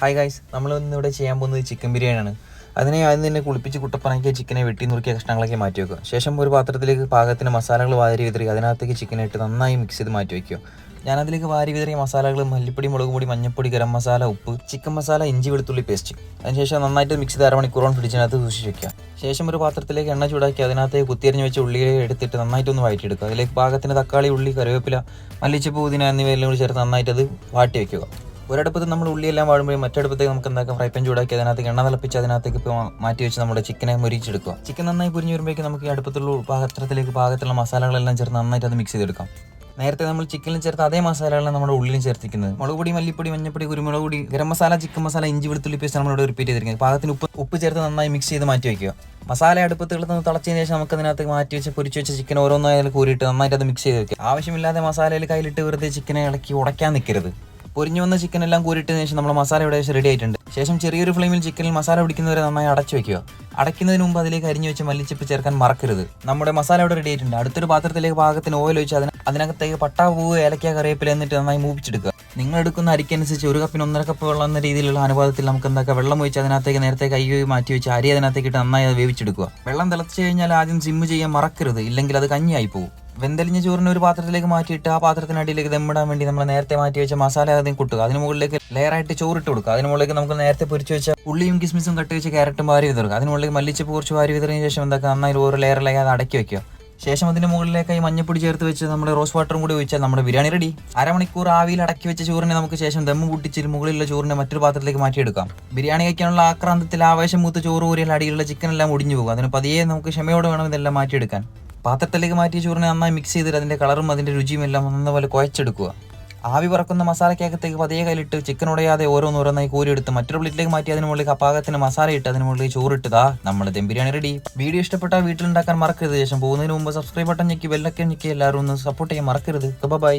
Hi guys നമ്മൾ ഇന്ന് ഇവിടെ ചെയ്യാൻ പോകുന്നത് ചിക്കൻ ബിരിയാണിയാണ് അതിനെ ആദ്യം തന്നെ കുളിപ്പിച്ച് കുട്ടപ്പനക്കിയ ചിക്കനെ വെട്ടി നുറുക്കിയ കഷ്ണങ്ങളൊക്കെ മാറ്റി വെക്കുക. ശേഷം ഒരു പാത്രത്തിലേക്ക് പാകത്തിന് മസാലകൾ വാരി വിതറി അതിനകത്തേക്ക് ചിക്കനെ ഇട്ട് നന്നായി മിക്സ് ചെയ്ത് മാറ്റി വയ്ക്കുക ഞാൻ അതിലേക്ക് വാരി വിതറിയ മസാലകൾ മല്ലിപ്പൊടി മുളക് പൊടി മഞ്ഞപ്പൊടി ഗരം മസാല ഉപ്പ് ചിക്കൻ മസാല ഇഞ്ചി വെളുത്തുള്ളി പേസ്റ്റ് അതിനുശേഷം നന്നായിട്ട് മിക്സ് ചെയ്ത് അരമണിക്കൂറോളം ഫ്രിഡ്ജിനകത്ത് സൂക്ഷിച്ച് വെക്കുക. ശേഷം ഒരു പാത്രത്തിലേക്ക് എണ്ണ ചൂടാക്കി അതിനകത്തേക്ക് കുത്തിയരിഞ്ഞ് വെച്ച ഉള്ളിയെ എടുത്തിട്ട് നന്നായിട്ടൊന്ന് വഴറ്റിയെടുക്കുക. അതിലേക്ക് പാകത്തിന് തക്കാളി ഉള്ളി കറിവേപ്പില മല്ലിച്ചപ്പ് പുതിന എന്നിവയെല്ലാം കൂടി ചേർത്ത് നന്നായിട്ട് അത് വാട്ടി വെക്കുക. ഒരടുപ്പത്ത് നമ്മൾ ഉള്ളിയെല്ലാം വാഴുമ്പോൾ മറ്റടുപ്പത്തേക്ക് നമുക്ക് എന്താക്കാം? ഫ്രൈ പാൻ ചൂടാക്കി അതിനകത്തേക്ക് എണ്ണ തിളപ്പിച്ച് അതിനകത്തേക്ക് ഇപ്പോൾ മാറ്റി വെച്ച് നമ്മുടെ ചിക്കനെ മുരിച്ചെടുക്കുക ചിക്കൻ നന്നായി പൊരിഞ്ഞ് വരുമ്പോഴേക്കും നമുക്ക് ഈ അടുപ്പത്തുള്ള പാത്രത്തിലേക്ക് പാകത്തിലുള്ള മസാലകളെല്ലാം ചേർത്ത് നന്നായിട്ട് അത് മിക്സ് ചെയ്തെടുക്കാം. നേരത്തെ നമ്മൾ ചിക്കനിൽ ചേർത്ത അതേ മസാലകളാണ് നമ്മുടെ ഉള്ളിലും ചേർത്തിരിക്കുന്നത്. മുളക് പൊടി മല്ലിപ്പൊടി മഞ്ഞപ്പൊടി കുരുമുളക് പൊടി ഗരം മസാല ചിക്കൻ മസാല ഇഞ്ചി വെളുത്തുള്ളി പേസ്റ്റ് നമ്മളിവിടെ റിപ്പീറ്റ് ചെയ്തിരിക്കുന്നത്. പാകത്തിന് ഉപ്പ് ഉപ്പ് ചേർത്ത് നന്നായി മിക്സ് ചെയ്ത് മാറ്റി വയ്ക്കുക മസാല അടുപ്പത്ത് കിടന്ന് തിളച്ചതിന് ശേഷം നമുക്ക് അതിനകത്ത് മാറ്റി വെച്ച് പൊരിച്ച് വെച്ച ചിക്കൻ ഓരോന്നായാലും കൂരിയിട്ട് നന്നായിട്ട് അത് മിക്സ് ചെയ്ത് വെക്കുക. ആവശ്യമില്ലാതെ മസാലയിൽ കയ്യിലിട്ട് വെറുതെ ചിക്കനെ ഇളക്കി ഉടയ്ക്കാൻ നിൽക്കരുത്. പൊരിഞ്ഞു വന്ന ചിക്കൻ എല്ലാം കൂരിട്ടതിന് ശേഷം നമ്മൾ മസാല ഇവിടെ റെഡി ആയിട്ടുണ്ട്. ശേഷം ചെറിയൊരു ഫ്ലെയിമിൽ ചിക്കനിൽ മസാല പിടിക്കുന്നവരെ നന്നായി അടച്ചു വെക്കുക. അടയ്ക്കുന്നതിന് മുമ്പ് അതിലേക്ക് അരിഞ്ഞു വെച്ച് മല്ലിച്ചപ്പ് ചേർക്കാൻ മറക്കരുത്. നമ്മുടെ മസാല ഇവിടെ റെഡി ആയിട്ടുണ്ട്. അടുത്തൊരു പാത്രത്തിലേക്ക് പാകത്തിന് ഓയിൽ ഒഴിച്ച് അതിന് അതിനകത്തേക്ക് പട്ടാ പൂവ് ഏലക്ക കറിവേപ്പില എന്നിട്ട് നന്നായി മൂപ്പിച്ചെടുക്കുക. നിങ്ങൾ എടുക്കുന്ന അരിക്കനുസരിച്ച് ഒരു കപ്പിന് ഒന്നര കപ്പ് വെള്ളം എന്ന രീതിയിലുള്ള അനുപാതത്തിൽ നമുക്ക് എന്താക്കുക വെള്ളം ഒഴിച്ച് അതിനകത്തേക്ക് നേരത്തെ കൈ മാറ്റി വെച്ച് അരി അതിനകത്തേക്ക് ഇട്ട് നന്നായി അത് വേവിച്ചെടുക്കുക. വെള്ളം തിളച്ച് കഴിഞ്ഞാൽ ആദ്യം സിമ്മ് ചെയ്യാൻ മറക്കരുത്. ഇല്ലെങ്കിൽ അത് കഞ്ഞിയായി പോകും വെന്തലിഞ്ഞ ചോറിനെ ഒരു പാത്രത്തിലേക്ക് മാറ്റിയിട്ട് ആ പാത്രത്തിനടിയിലേക്ക് ദമ്മിടാൻ വേണ്ടി നമ്മൾ നേരത്തെ മാറ്റി വെച്ച മസാല ആദ്യം കൊട്ടുക. അതിന് മുകളിലേക്ക് ലെയറായിട്ട് ചോറിട്ട് കൊടുക്കുക. അതിന് മുകളിലേക്ക് നമുക്ക് നേരത്തെ പൊരിച്ച് വെച്ച ഉള്ളിയും കിസ്മിസും കട്ട് വെച്ച് ക്യാരറ്റും വാരി വിതറുക. അതിന് മുകളിലേക്ക് മല്ലിച്ചപ്പ് വാരി വിതറിയ ശേഷം എന്താക്കുക? നന്നായി ഓരോ ലെയറിലേക്ക് അത് അടക്കി വെക്കുക. ശേഷം അതിന്റെ മുകളിലേക്ക് ഈ മഞ്ഞപ്പൊടി ചേർത്ത് വെച്ച് നമ്മൾ റോസ് വാട്ടറും കൂടി ഒഴിച്ചാൽ നമ്മുടെ ബിരിയാണി റെഡി അരമണിക്കൂർ ആവിയിൽ അടക്കി വെച്ച ചോറിനെ നമുക്ക് ശേഷം ദമ്മ് കൂട്ടിച്ച് മുകളിലുള്ള ചോറിനെ മറ്റൊരു പാത്രത്തിലേക്ക് മാറ്റിയെടുക്കാം. ബിരിയാണി കഴിക്കാനുള്ള ആക്രാന്തത്തിൽ ആവേശം മൂത്ത് ചോറ് ഊരിയാൽ അടിയിലുള്ള ചിക്കൻ എല്ലാം ഒടിഞ്ഞു പോകും. അതിന് പതിയെ നമുക്ക് ക്ഷമയോടെ വേണം ഇതെല്ലാം മാറ്റിയെടുക്കാൻ. പാത്രത്തിലേക്ക് മാറ്റിയ ചോറിനെ നന്നായി മിക്സ് ചെയ്തിട്ട് അതിന്റെ കളറും അതിന്റെ രുചിയും എല്ലാം നന്നപോലെ കുഴച്ചെടുക്കുക. ആവി പറക്കുന്ന മസാലക്കകത്തേക്ക് പതിയെ കയ്യിലിട്ട് ചിക്കൻ ഉടയാതെ ഓരോന്നോരോന്നായി കോരിയെടുത്ത് മറ്റൊരു പ്ലേറ്റിലേക്ക് മാറ്റി അതിന് മുകളിലേക്ക് അപ്പാകത്തിന് മസാല ഇട്ട് അതിന് മുകളിലേക്ക് ചോറിട്ടതാ നമ്മൾ ദം ബിരിയാണി റെഡി വീഡിയോ ഇഷ്ടപ്പെട്ടാൽ വീട്ടിലുണ്ടാക്കാൻ മറക്കരുത്. ശേഷം പോകുന്നതിന് മുമ്പ് സബ്സ്ക്രൈബ് ബട്ടൺ ഞെക്കി ബെല്ലൊക്കെ ഞെക്കി എല്ലാവരും ഒന്ന് സപ്പോർട്ട് ചെയ്യാൻ മറക്കരുത്. ബൈ